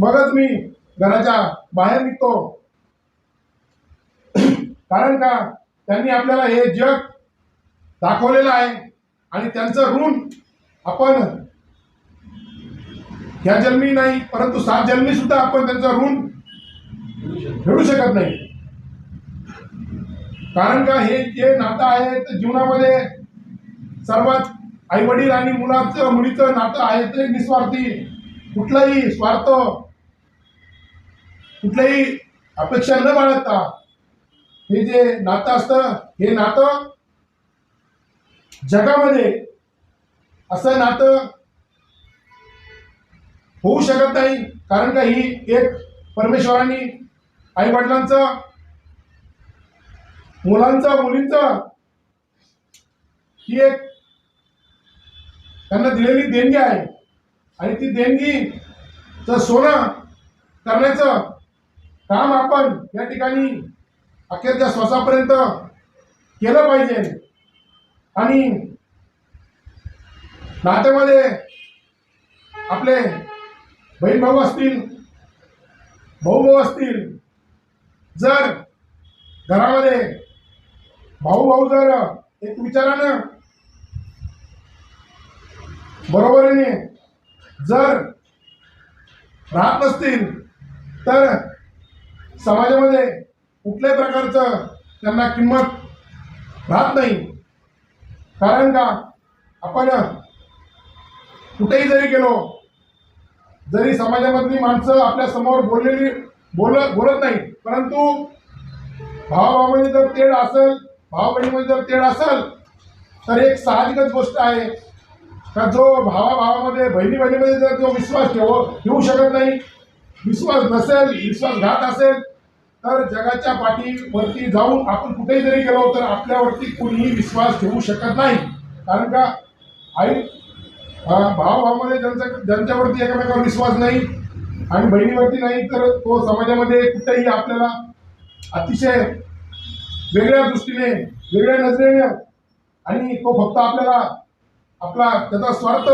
मगच मी घराच्या बाहेर निघतो. कारण का? त्यांनी आपल्याला हे जग दाखवलेलं आहे आणि त्यांचं ऋण आपण ह्या जन्मी नाही परंतु सात जन्मी सुद्धा आपण त्यांचं ऋण फेडू शकत नाही. कारण का? हे जे नातं आहे ते जीवनामध्ये सर्वात आई वडील आणि मुलाचं मुलीचं नातं आहे ते निस्वार्थी. कुठलाही स्वार्थ कुठल्याही अपेक्षा न बाळगता हे जे नातं असतं हे नातं जगामध्ये असं नातं होऊ शकत नाही. कारण का ही एक परमेश्वरांनी आई वडिलांचं मुलांचं मुलींचं ही एक त्यांना दिलेली देणगी आहे. आणि ती देणगीचं सोनं करण्याचं काम आपण या ठिकाणी अखेरच्या श्वासापर्यंत केलं पाहिजे. आणि नात्यामध्ये आपले बहीण भाऊ असतील भाऊ भाऊ असतील जर घरामध्ये भाऊ भाऊ जर एक विचारानं बरोबरीने जर राहत नसतील तर समाजामध्ये कुठल्याही प्रकारचं त्यांना किंमत राहत नाही. कारण का? आपण कुठेही जरी गेलो जरी समाजामधली माणसं आपल्यासमोर बोललेली बोल बोलत नाही परंतु भावाभावामध्ये जर तेढ असेल भाव बहिणीमध्ये जर तेढ असेल तर एक साहजिकच गोष्ट आहे. का जो भावाभावामध्ये बहिणी बहिणीमध्ये जर जो विश्वास ठेव ठेवू शकत नाही विश्वास नसेल विश्वासघात असेल तर जगाच्या पाठीवरती जाऊन आपण कुठेही जरी गेलो तर आपल्यावरती कुणीही विश्वास ठेवू शकत नाही. कारण का? आई भाव भावामध्ये ज्यांचा ज्यांच्यावरती एकमेकावर विश्वास नाही आणि बहिणीवरती नाही तर तो समाजामध्ये कुठेही आपल्याला अतिशय वेगळ्या दृष्टीने वेगळ्या नजरेने आणि तो फक्त आपल्याला आपला त्याचा स्वार्थ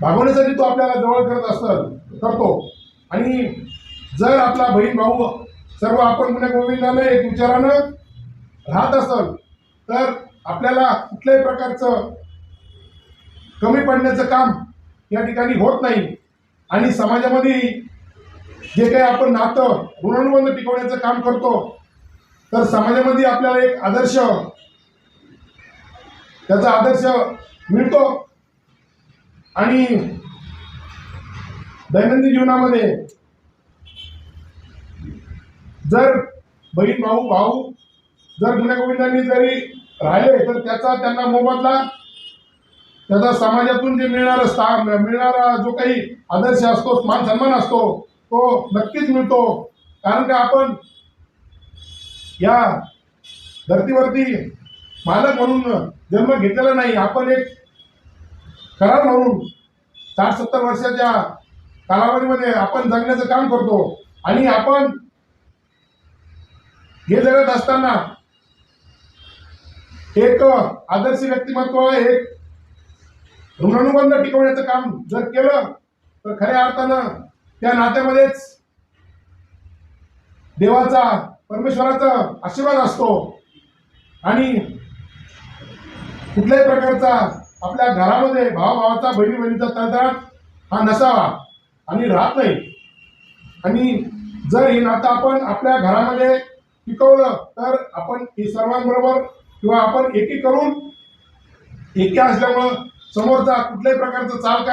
भागवण्यासाठी तो आपल्याला जवळ करत असत करतो. आणि जर आपला बहीण भाऊ सर्व आपण पुण्या गोविंदाने एक विचारानं राहत असल तर आपल्याला कुठल्याही प्रकारचं कमी पडण्याचं काम या ठिकाणी होत नाही. आणि समाजामध्ये जे काही आपण नातं ऋणानुबंध टिकवण्याचं काम करतो तर समाजामध्ये आपल्याला एक आदर्श त्याचा आदर्श मिळतो. आणि दैनंदिन जीवनामध्ये जर बहीण भाऊ भाऊ जर गुन्हे गोविंदांनी जरी राहिले तर त्याचा त्यांना मोबदला त्याचा समाजातून जे मिळणारं स्थान मिळणारा जो काही आदर्श असतो मान सन्मान असतो तो नक्कीच मिळतो. कारण का आपण या धर्तीवरती मालक म्हणून जन्म घेतलेला नाही. आपण एक करार म्हणून साठ सत्तर वर्षाच्या कालावधीमध्ये आपण जगण्याचं काम करतो. आणि आपण हे जगत असताना एक आदर्श व्यक्तिमत्व एक ऋणानुबंध टिकवण्याचं काम जर केलं तर खऱ्या अर्थानं त्या नात्यामध्येच देवाचा परमेश्वराचा आशीर्वाद असतो. आणि कुठल्याही प्रकारचा आपल्या घरामध्ये भावाभावाचा बहिणी बहिणीचा तळतळाट हा नसावा आणि राहत नाही. आणि जर हे नातं आपण आपल्या घरामध्ये टिकवलं तर आपण हे सर्वांबरोबर किंवा आपण एकी करून एकी असल्यामुळं समोरचा कुठल्याही प्रकारचं चाल करा